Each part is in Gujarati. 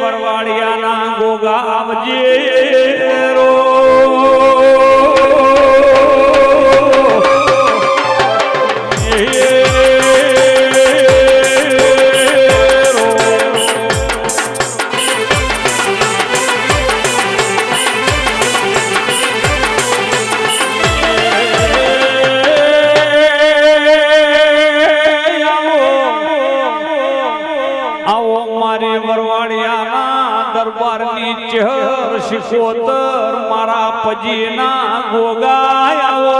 વરવાડિયાના ગોગા આવજે રો. દરબારની ચહેર શિકોતર મારા પજીના ગોગા આવો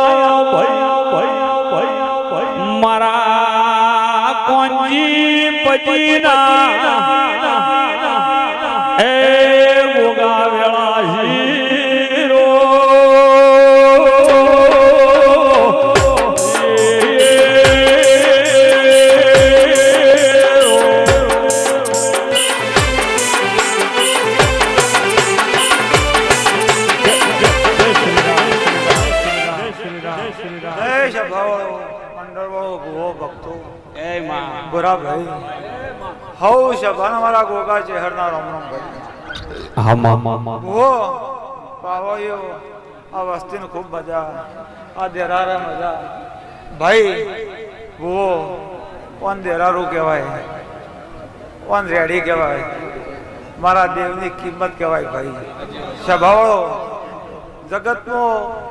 ભાઈ ભાઈ ભાઈ ભાઈ મારા કોંજી પજીના એ ગોગા જય સભાવાળો મંડળવાળો ભૂવો ભક્તો. એ માં. ગોરા ભાઈ. હવ સભાના મારા ગોગા ચહેરના રામ રામ ભાઈ. હા માં માં ભૂવો પાવાયો આ વસ્તીને ખૂબ મજા આ દેરારે મજા. ભાઈ ભૂવો કોણ દેરારું કહેવાય? કોણ રેડી કહેવાય? મારા દેવની કિંમત કહેવાય ભાઈ. સભાવાળો જગતનો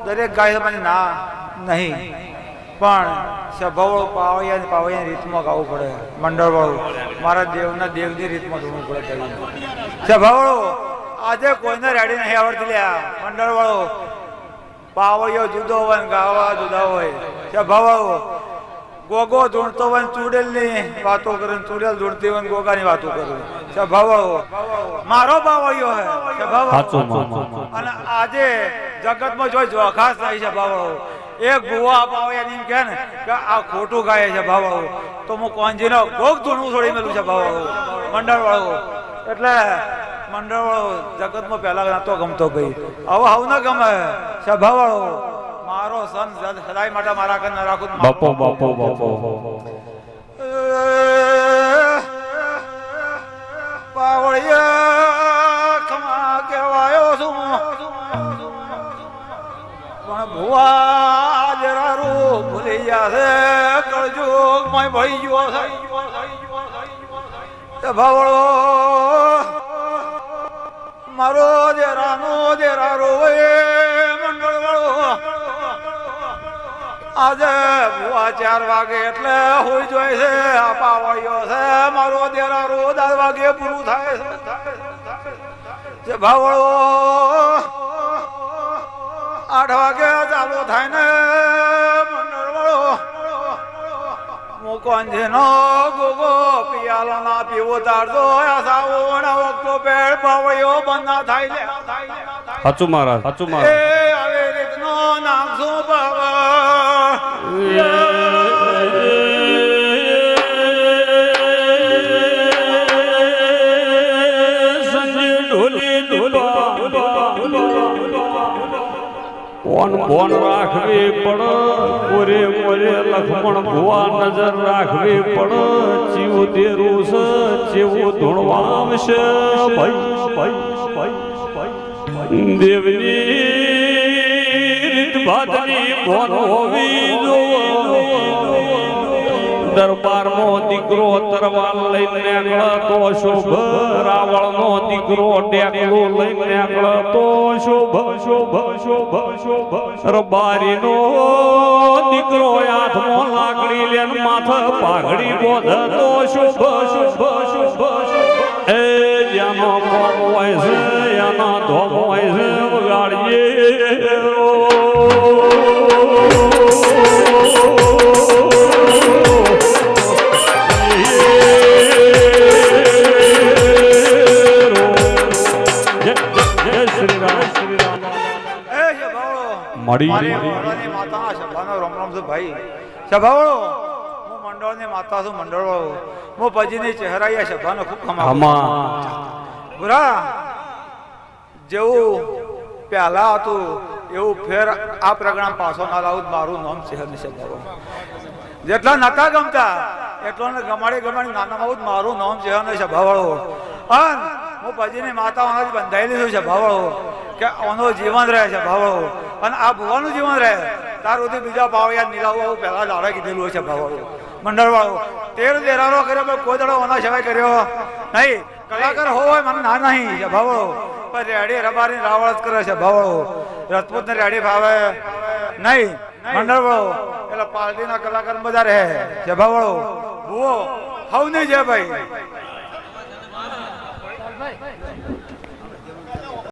દરેક ગાય મને ના. નહીં. પણ સભાવાળો પાવૈયા ને પાવૈયાની રીતમાં ગાવું પડે. મંડળવાળું. મારા દેવના દેવની રીતમાં ધૂણવું પડે સભાવળો સભાવાળો આજે કોઈને રેડી નહીં આવડતી લ્યા. મંડળવાળો પાવૈયો જુદો હોય ને ગાવા જુદા હોય. સભાવાળો ગોગો ધૂણતો હોય ને ચૂડેલની વાતો કરે ચૂડેલ ધૂણતી હોય ને ગોગાની વાતો કરે. સભાવાળો મારો પાવૈયો હે. સભાવાળો અને આજે જગતમાં જોઈ જોખાસ થાય છે ભાવાળો એક ભૂવા પાવે એમ કહે ને કે આ ખોટું ગાય છે ભાવાળો તો હું કોંજીનો ભોગ ધૂણું છોડી મેલું છે ભાવાળો મંડળવાળો. એટલે મંડળવાળો જગતમાં પહેલા નતો ગમતો ભાઈ હવે હવ ન ગમે. સભાવાળો. મારો સન સદાય માટે મારા કન રાખું બાપો બાપો બાપો. પાવળિયા ખમા કહેવાયો છું પણ ભુવા ગયા છે કળજુગમાં ભઈ ગયો છે ભાવળો મારો જેરાનો જેરા રોવે મંડળ વાળો આજે ભુવા ચાર વાગે એટલે હોઈ જોઈ છે, આ પાવળિયો છે, મારો દેરા રો આઠ વાગે પૂરું થાય છે. જે ભાવળો આઠ વાગે ચાલુ થાય ને મુકોંજનો ગોગો પિયાલો ના પીવો તારજો સાવો ના વખતો પેડ પાવળિયો બંધ ના થાય લે સાચું મહારાજ સાચું એ આવી રીતનો નાખજો બાબા કોણ કોણ રાખવી પડ મોરે મોરે લખમણ ભુવા નજર રાખવી પડ, ચીવું તેરું છે, ચીવું ધૂણવા આવશે ભાઈ ભાઈ ભાઈ દેવની રીત ભાતની ભોન હોવી જોવો દરબારનો દીકરો તરવાલ લઈને નીકળે તો શુભ રાવણનો દીકરો ડેકલો લઈને નીકળે તો શુભ શુભ શુભ શુભ. રબારીનો દીકરો હાથમાં લાકડી લેન માથે પાઘડી બોધે તો શુભ શુભ શુભ શુભ. એ જેનો મારી માતા સભાનો રામ રામ છું ભાઈ. સભાવાળો હું મંડળની માતા છું મંડળવાળો. હું પજીની ચહેરાઈ આ સભાનો ખૂબ કમા બુરા જેવું પહેલા હતું એવું ફેર આ પ્રગણા પાછો ના લાવું મારું નામ છે હંમેશા જેટલા નતા ગમતા એટલાને ગમાડી ગમાડી નાનામાં મારું નામ છે સભાવાળો. અન હું ભજીની માતા બંધાઈ બંધાયેલી છું, ભાવળો. કે ઓનો જીવન રહે છે, ભાવળો. અને આ ભુવાનું જીવન રહે. તાર સુધી બીજા ભાવ યાદ નીલાવું આવું પહેલા દાડા કીધેલું છે ભાવાળો. મંડળવાળો, તેર દેરારો કર્યો કોઈ દાડો ઓના સિવાય કર્યો? નહીં. કલાકાર હોય મને ના નહીં ભાવળો. પણ રેડી રબારી રાવળ જ કરે છે, ભાવળો. રજપૂત ને રેડી ભાવે નહીં. મંડળવાળો, એટલે પાર્ટીના કલાકાર બધા રહે છે, ભાવળો. ભૂવો હવ નહીં છે ભાઈ.